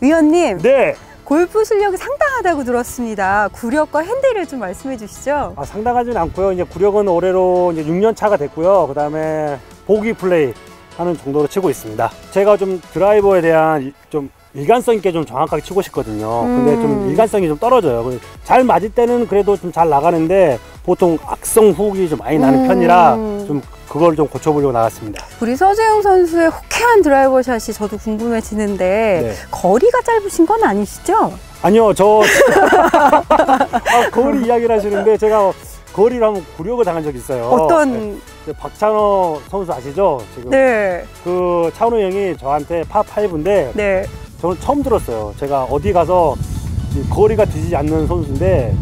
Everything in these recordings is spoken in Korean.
위원님 네. 골프 실력이 상당하다고 들었습니다. 구력과 핸들을 좀 말씀해 주시죠. 아, 상당하진 않고요. 이제 구력은 올해로 이제 6년 차가 됐고요. 그 다음에 보기 플레이 하는 정도로 치고 있습니다. 제가 좀 드라이버에 대한 이- 좀 일관성 있게 좀 정확하게 치고 싶거든요. 근데 음. 좀 일관성이 좀 떨어져요. 잘 맞을 때는 그래도 좀 잘 나가는데 보통 악성 후기 좀 많이 나는 음. 편이라 좀 그걸 좀 고쳐보려고 나갔습니다. 우리 서재영 선수의 호쾌한 드라이버 샷이 저도 궁금해지는데 네. 거리가 짧으신 건 아니시죠? 아니요, 저 아, 거리 이야기를 하시는데 제가 거리를 한번 구력을 당한 적이 있어요. 어떤 네, 박찬호 선수 아시죠? 지금 네, 그 차은우 형이 저한테 파 5인데 네. 저는 처음 들었어요. 제가 어디 가서 이 거리가 뒤지지 않는 선수인데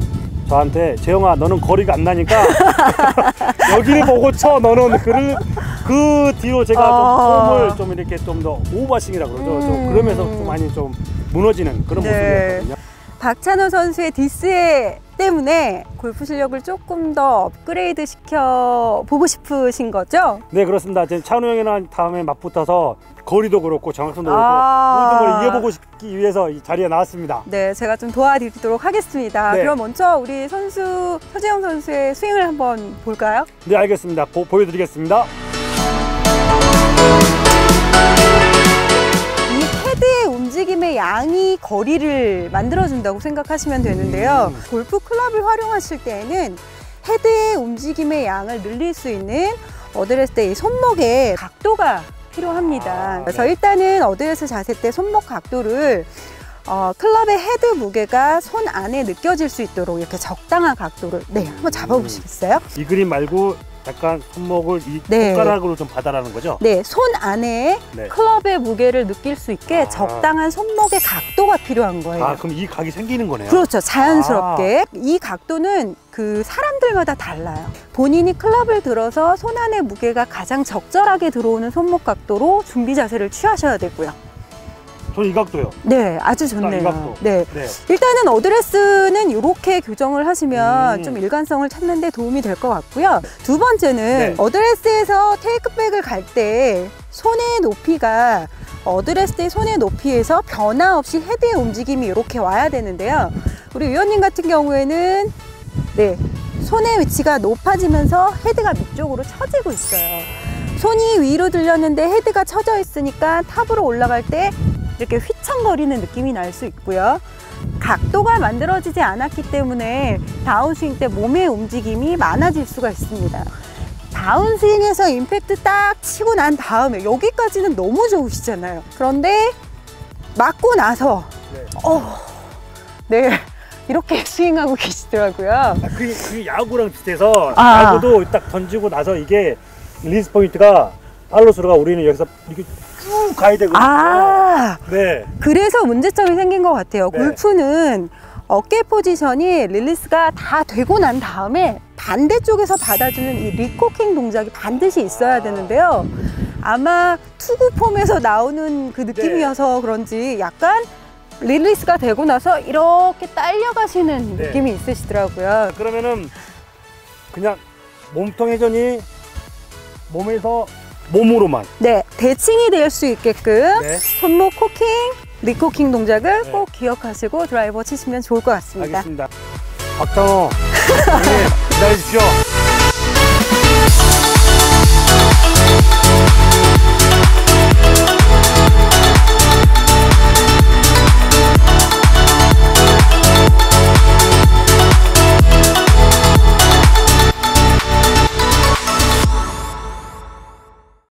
저한테 재영아 너는 거리가 안 나니까 여기를 보고 쳐 너는 그를 그 뒤로 제가 아. 좀 폼을 좀 이렇게 좀 더 오버싱이라 그러죠. 좀 음. 그러면서 좀 많이 좀 무너지는 그런 네. 모습이었거든요. 박찬호 선수의 디스에 때문에 골프 실력을 조금 더 업그레이드 시켜 보고 싶으신 거죠? 네 그렇습니다. 지금 차은우 형이랑 다음에 맞붙어서 거리도 그렇고 정확성도 아. 그렇고 모든 걸 이겨보고 싶기 위해서 이 자리에 나왔습니다. 네, 제가 좀 도와드리도록 하겠습니다. 네. 그럼 먼저 우리 선수 서재영 선수의 스윙을 한번 볼까요? 네 알겠습니다. 보, 보여드리겠습니다. 양이 거리를 만들어준다고 생각하시면 되는데요. 음. 골프 클럽을 활용하실 때에는 헤드의 움직임의 양을 늘릴 수 있는 어드레스 때이 손목의 각도가 필요합니다. 아, 그래서 네. 일단은 어드레스 자세 때 손목 각도를 어, 클럽의 헤드 무게가 손 안에 느껴질 수 있도록 이렇게 적당한 각도를 네 한번 잡아보시겠어요? 이 그림 말고 약간 손목을 이 네. 손가락으로 좀 받아라는 거죠? 네, 손 안에 네. 클럽의 무게를 느낄 수 있게 아. 적당한 손목의 각도가 필요한 거예요. 아 그럼 이 각이 생기는 거네요. 그렇죠. 자연스럽게. 아. 이 각도는 그 사람들마다 달라요. 본인이 클럽을 들어서 손 안의 무게가 가장 적절하게 들어오는 손목 각도로 준비 자세를 취하셔야 되고요. 저는 이 각도요. 네, 아주 좋네요. 각도. 네. 네. 일단은 어드레스는 이렇게 교정을 하시면 음. 좀 일관성을 찾는 데 도움이 될 것 같고요. 두 번째는 네. 어드레스에서 테이크백을 갈 때 손의 높이가 어드레스 때 손의 높이에서 변화 없이 헤드의 움직임이 이렇게 와야 되는데요. 우리 위원님 같은 경우에는 네, 손의 위치가 높아지면서 헤드가 밑쪽으로 처지고 있어요. 손이 위로 들렸는데 헤드가 처져 있으니까 탑으로 올라갈 때 이렇게 휘청거리는 느낌이 날 수 있고요. 각도가 만들어지지 않았기 때문에 다운스윙 때 몸의 움직임이 많아질 수가 있습니다. 다운스윙에서 임팩트 딱 치고 난 다음에 여기까지는 너무 좋으시잖아요. 그런데 맞고 나서 네. 어, 네 이렇게 스윙하고 계시더라고요. 아, 그, 그 야구랑 비슷해서 아. 야구도 딱 던지고 나서 이게 리스 포인트가 팔로스루가 우리는 여기서 이렇게 쭉 가야 되거든요. 아 네. 그래서 문제점이 생긴 것 같아요. 네. 골프는 어깨 포지션이 릴리스가 다 되고 난 다음에 반대쪽에서 받아주는 이 리코킹 동작이 반드시 있어야 되는데요. 아마 투구 폼에서 나오는 그 느낌이어서 그런지 약간 릴리스가 되고 나서 이렇게 딸려가시는 네. 느낌이 있으시더라고요. 그러면은 그냥 몸통 회전이 몸에서 몸으로만. 네, 대칭이 될 수 있게끔 네. 손목 코킹, 리코킹 동작을 네. 꼭 기억하시고 드라이버 치시면 좋을 것 같습니다. 알겠습니다. 형님 기다리십시오.